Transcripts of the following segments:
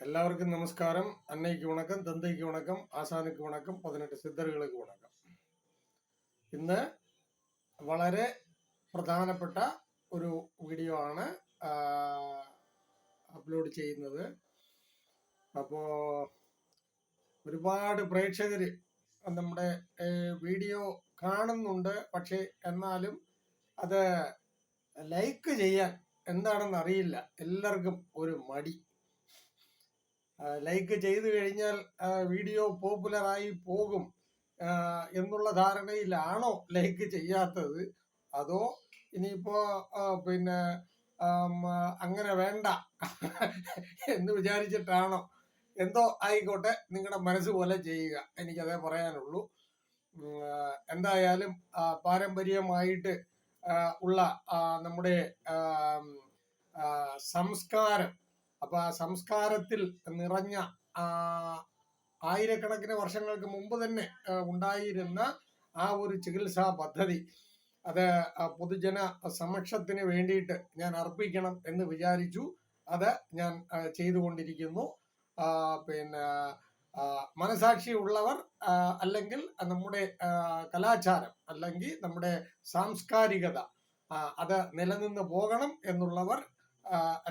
எல்லாருக்கும் நமஸ்காரம் அன்னைக்கு வணக்கம் தந்தைக்கு வணக்கம் ஆசானுக்கு വണക്കം പതിനെട്ട് സിദ്ധറുകൾക്ക് വണക്കം ഇന്ന് വളരെ പ്രധാനപ്പെട്ട ഒരു വീഡിയോ ആണ് അപ്ലോഡ് ചെയ്യുന്നത് അപ്പോൾ ഒരുപാട് പ്രേക്ഷകർ നമ്മുടെ ഏഹ്, വീഡിയോ കാണുന്നുണ്ട് പക്ഷേ എന്നാലും അത് ലൈക്ക് ചെയ്യാൻ എന്താണെന്ന് അറിയില്ല എല്ലാവർക്കും ഒരു മടി ആ, ലൈക്ക് ചെയ്തു കഴിഞ്ഞാൽ വീഡിയോ പോപ്പുലർ ആയി പോകും എന്നുള്ള ധാരണയിലാണോ ലൈക്ക് ചെയ്യാത്തത്? അതോ ഇനിയിപ്പോ പിന്നെ അങ്ങനെ വേണ്ട എന്ന് വിചാരിച്ചിട്ടാണോ? എന്തോ ആയിക്കോട്ടെ നിങ്ങളുടെ മനസ്സ് പോലെ ചെയ്യുക. എനിക്കതേ പറയാനുള്ളൂ. എന്തായാലും പാരമ്പര്യമായിട്ട് ഉള്ള നമ്മുടെ സംസ്കാരം അപ്പൊ ആ സംസ്കാരത്തിൽ നിറഞ്ഞ ആയിരക്കണക്കിന് വർഷങ്ങൾക്ക് മുമ്പ് തന്നെ ഉണ്ടായിരുന്ന ആ ഒരു ചികിത്സാ പദ്ധതി. അത് പൊതുജന സമക്ഷത്തിന് വേണ്ടിയിട്ട് ഞാൻ അർപ്പിക്കണം എന്ന് വിചാരിച്ചു. അത് ഞാൻ ചെയ്തുകൊണ്ടിരിക്കുന്നു. പിന്നെ മനസാക്ഷി ഉള്ളവർ അല്ലെങ്കിൽ നമ്മുടെ കലാചാരം അല്ലെങ്കിൽ നമ്മുടെ സാംസ്കാരികത അത് നിലനിന്ന് പോകണം എന്നുള്ളവർ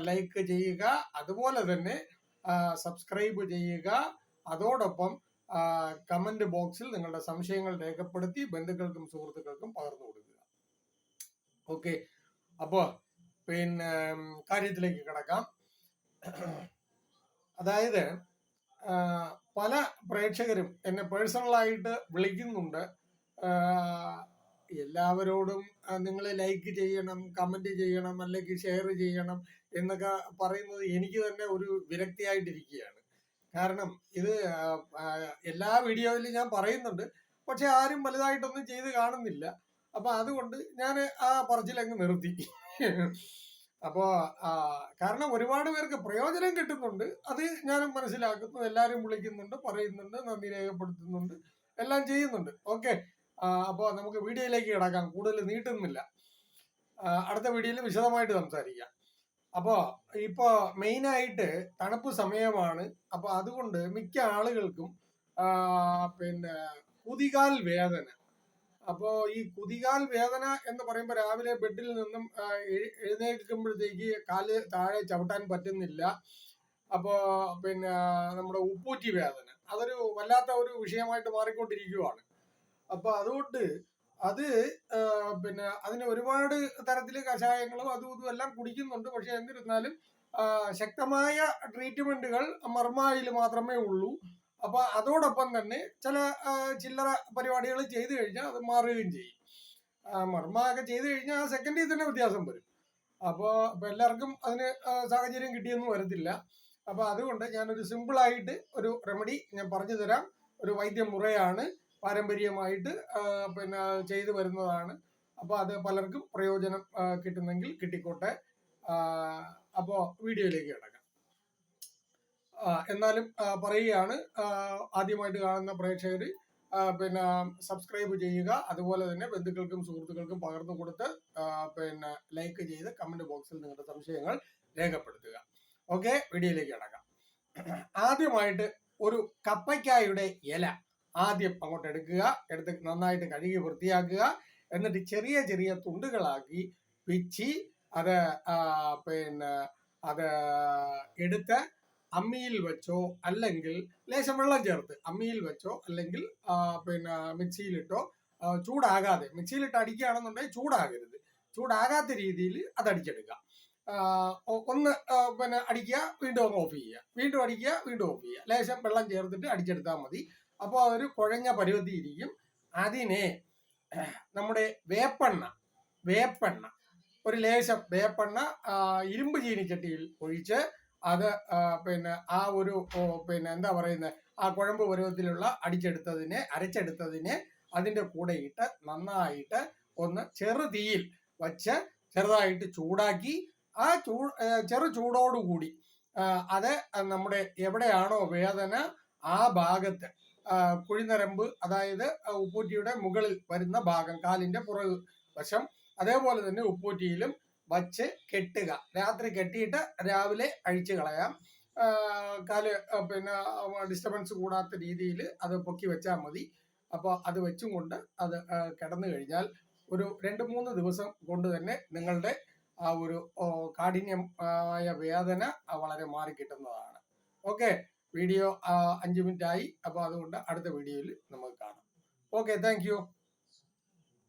ലൈക്ക് ചെയ്യുക. അതുപോലെ തന്നെ സബ്സ്ക്രൈബ് ചെയ്യുക. അതോടൊപ്പം കമന്റ് ബോക്സിൽ നിങ്ങളുടെ സംശയങ്ങൾ രേഖപ്പെടുത്തി ബന്ധുക്കൾക്കും സുഹൃത്തുക്കൾക്കും പകർന്നു കൊടുക്കുക. ഓക്കെ അപ്പോൾ പിന്നെ കാര്യത്തിലേക്ക് കിടക്കാം. അതായത് പല പ്രേക്ഷകരും എന്നെ പേഴ്സണലായിട്ട് വിളിക്കുന്നുണ്ട്. എല്ലാവരോടും നിങ്ങൾ ലൈക്ക് ചെയ്യണം കമന്റ് ചെയ്യണം അല്ലെങ്കിൽ ഷെയർ ചെയ്യണം എന്നൊക്കെ പറയുന്നത് എനിക്ക് തന്നെ ഒരു വിരക്തിയായിട്ടിരിക്കുകയാണ്. കാരണം ഇത് എല്ലാ വീഡിയോയിലും ഞാൻ പറയുന്നുണ്ട്. പക്ഷെ ആരും വലുതായിട്ടൊന്നും ചെയ്ത് കാണുന്നില്ല. അപ്പൊ അതുകൊണ്ട് ഞാൻ ആ പറച്ചിലങ്ങ് നിർത്തി. അപ്പോ കാരണം ഒരുപാട് പേർക്ക് പ്രയോജനം കിട്ടുന്നുണ്ട്. അത് ഞാനും മനസ്സിലാക്കുന്നു. എല്ലാവരും വിളിക്കുന്നുണ്ട് പറയുന്നുണ്ട് നന്ദി രേഖപ്പെടുത്തുന്നുണ്ട് എല്ലാം ചെയ്യുന്നുണ്ട്. ഓക്കെ അപ്പോൾ നമുക്ക് വീഡിയോയിലേക്ക് കിടക്കാം. കൂടുതൽ നീട്ടുന്നില്ല. അടുത്ത വീഡിയോയിൽ വിശദമായിട്ട് സംസാരിക്കാം. അപ്പോൾ ഇപ്പോൾ മെയിനായിട്ട് തണുപ്പ് സമയമാണ്. അപ്പോൾ അതുകൊണ്ട് മിക്ക ആളുകൾക്കും പിന്നെ കുതികാൽ വേദന. അപ്പോൾ ഈ കുതികാൽ വേദന എന്ന് പറയുമ്പോൾ രാവിലെ ബെഡിൽ നിന്നും എഴുന്നേൽക്കുമ്പോഴത്തേക്ക് കാൽ താഴെ ചവിട്ടാൻ പറ്റുന്നില്ല. അപ്പോൾ പിന്നെ നമ്മുടെ ഉപ്പൂറ്റി വേദന. അതൊരു വല്ലാത്ത ഒരു വിഷയമായിട്ട് മാറിക്കൊണ്ടിരിക്കുകയാണ് അപ്പൊ അതുകൊണ്ട് അത് പിന്നെ അതിന് ഒരുപാട് തരത്തിൽ കഷായങ്ങളും അതും ഇതും എല്ലാം കുടിക്കുന്നുണ്ട്. പക്ഷെ എന്നിരുന്നാലും ശക്തമായ ട്രീറ്റ്മെന്റുകൾ മർമായിൽ മാത്രമേ ഉള്ളൂ. അപ്പൊ അതോടൊപ്പം തന്നെ ചില ചില്ലറ പരിപാടികൾ ചെയ്തു കഴിഞ്ഞാൽ അത് മാറുകയും ചെയ്യും. മർമ്മ ഒക്കെ ചെയ്തു കഴിഞ്ഞാൽ ആ സെക്കൻഡിൽ തന്നെ വ്യത്യാസം വരും. അപ്പോൾ എല്ലാവർക്കും അതിന് സാഹചര്യം കിട്ടിയൊന്നും വരത്തില്ല. അപ്പോൾ അതുകൊണ്ട് ഞാനൊരു സിമ്പിൾ ആയിട്ട് ഒരു റെമഡി ഞാൻ പറഞ്ഞു തരാം. ഒരു വൈദ്യമുറയാണ്. പാരമ്പര്യമായിട്ട് പിന്നെ ചെയ്തു വരുന്നതാണ്. അപ്പോൾ അത് പലർക്കും പ്രയോജനം കിട്ടുന്നെങ്കിൽ കിട്ടിക്കോട്ടെ. അപ്പോൾ വീഡിയോയിലേക്ക് കിടക്കാം. എന്നാലും പറയുകയാണ് ആദ്യമായിട്ട് കാണുന്ന പ്രേക്ഷകർ പിന്നെ സബ്സ്ക്രൈബ് ചെയ്യുക. അതുപോലെ തന്നെ ബന്ധുക്കൾക്കും സുഹൃത്തുക്കൾക്കും പകർന്നു കൊടുത്ത് പിന്നെ ലൈക്ക് ചെയ്ത് കമന്റ് ബോക്സിൽ നിങ്ങളുടെ സംശയങ്ങൾ രേഖപ്പെടുത്തുക. ഓക്കെ വീഡിയോയിലേക്ക് കിടക്കാം. ആദ്യമായിട്ട് ഒരു കപ്പയ്ക്കായുടെ ഇല. ആദ്യം അങ്ങോട്ട് എടുക്കുക എടുത്ത് നന്നായിട്ട് കഴുകി വൃത്തിയാക്കുക എന്നിട്ട് ചെറിയ ചെറിയ തുണ്ടുകളാക്കി പിച്ചി അത് പിന്നെ അത് എടുത്ത് അമ്മിയിൽ വെച്ചോ അല്ലെങ്കിൽ ലേശം വെള്ളം ചേർത്ത് അമ്മിയിൽ വെച്ചോ അല്ലെങ്കിൽ പിന്നെ മിക്സിയിലിട്ടോ ചൂടാകാതെ മിക്സിയിലിട്ട് അടിക്കുകയാണെന്നുണ്ടെങ്കിൽ ചൂടാകരുത്. ചൂടാകാത്ത രീതിയിൽ അത് അടിച്ചെടുക്കുക. ഒന്ന് പിന്നെ അടിക്കുക വീണ്ടും ഓഫ് ചെയ്യുക. വീണ്ടും അടിക്കുക വീണ്ടും ഓഫ് ചെയ്യുക. ലേശം വെള്ളം ചേർത്തിട്ട് അടിച്ചെടുത്താൽ മതി. അപ്പോൾ ഒരു കുഴഞ്ഞ പരുവത്തി ഇരിക്കും. അതിനെ നമ്മുടെ വേപ്പെണ്ണ വേപ്പെണ്ണ ഒരു ലേശം വേപ്പെണ്ണ ഇരുമ്പ് ചീനിച്ചട്ടിയിൽ ഒഴിച്ച് അത് പിന്നെ ആ ഒരു പിന്നെ എന്താ പറയുന്നത് ആ കുഴമ്പ് പരുവത്തിലുള്ള അടിച്ചെടുത്തതിനെ അരച്ചെടുത്തതിനെ അതിന്റെ കൂടെ ഇട്ട് നന്നായിട്ട് ഒന്ന് ചെറു തീയിൽ വച്ച് ചെറുതായിട്ട് ചൂടാക്കി ആ ചൂ ചെറു ചൂടോടുകൂടി അത് നമ്മുടെ എവിടെയാണോ വേദന ആ ഭാഗത്ത് കുഴിനരമ്പ് അതായത് ഉപ്പൂറ്റിയുടെ മുകളിൽ വരുന്ന ഭാഗം കാലിന്റെ പുറകു വശം. അതേപോലെ തന്നെ ഉപ്പൂറ്റിയിലും വച്ച് കെട്ടുക. രാത്രി കെട്ടിയിട്ട് രാവിലെ അഴിച്ചു കളയാം. കാൽ പിന്നെ ഡിസ്റ്റർബൻസ് കൂടാത്ത രീതിയിൽ അത് പൊക്കി വെച്ചാൽ മതി. അപ്പോൾ അത് വെച്ചും കൊണ്ട് അത് കിടന്നു കഴിഞ്ഞാൽ ഒരു രണ്ട് മൂന്ന് ദിവസം കൊണ്ട് തന്നെ നിങ്ങളുടെ ആ ഒരു കാഠിന്യമായ വേദന വളരെ മാറിക്കിട്ടുന്നതാണ്. ഓക്കെ? വീഡിയോ അഞ്ച് മിനിറ്റ് ആയി അപ്പോൾ അതുകൊണ്ട് അടുത്ത വീഡിയോയിൽ നമുക്ക് കാണാം. Okay thank